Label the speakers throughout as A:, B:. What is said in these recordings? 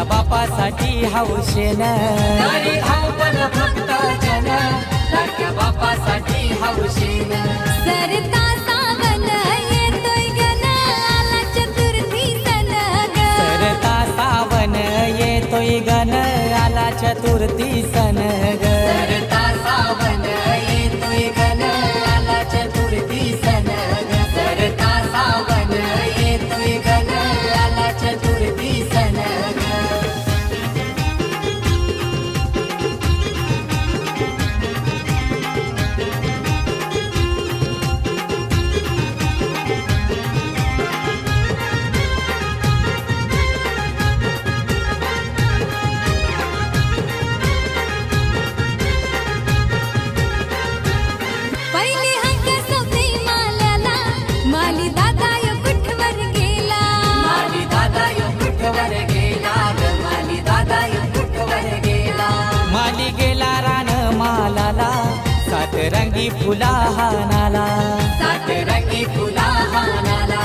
A: लाडक्या बापासाठी हौशेन
B: तरी धावपल फक्त जन. लाडक्या बापासाठी हौशीन
C: सरता सावन येतोय गण. आला चतुर्थी सण ग
A: सरता सावन येतोय गण. आला चतुर्थी रंगी फुला हानाला
B: सात रंगी फुला हानाला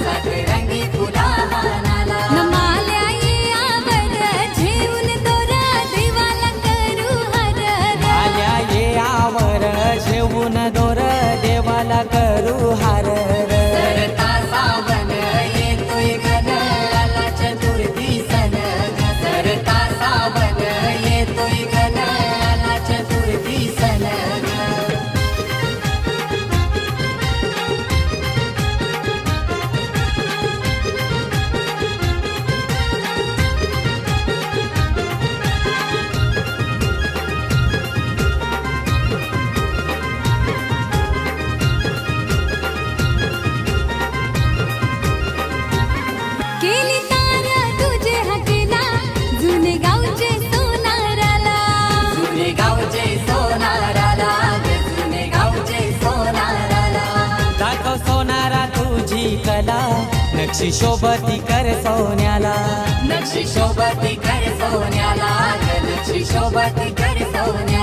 B: सात रंगी फुला हानाला
C: न माल्या यावर झेवून दोरा देवाला करू हर
A: आल्या ये आवर शेवून दोर देवाला करू हार
B: सरता सावन येतोय गण आला चतुर्थी सण ग. सरता सावन
C: तुझी
A: कला. नक्षी शोभती कर सोन्याला.
B: नक्षी शोभती कर सोन्याला. नक्षी शोभती कर सोन्याला.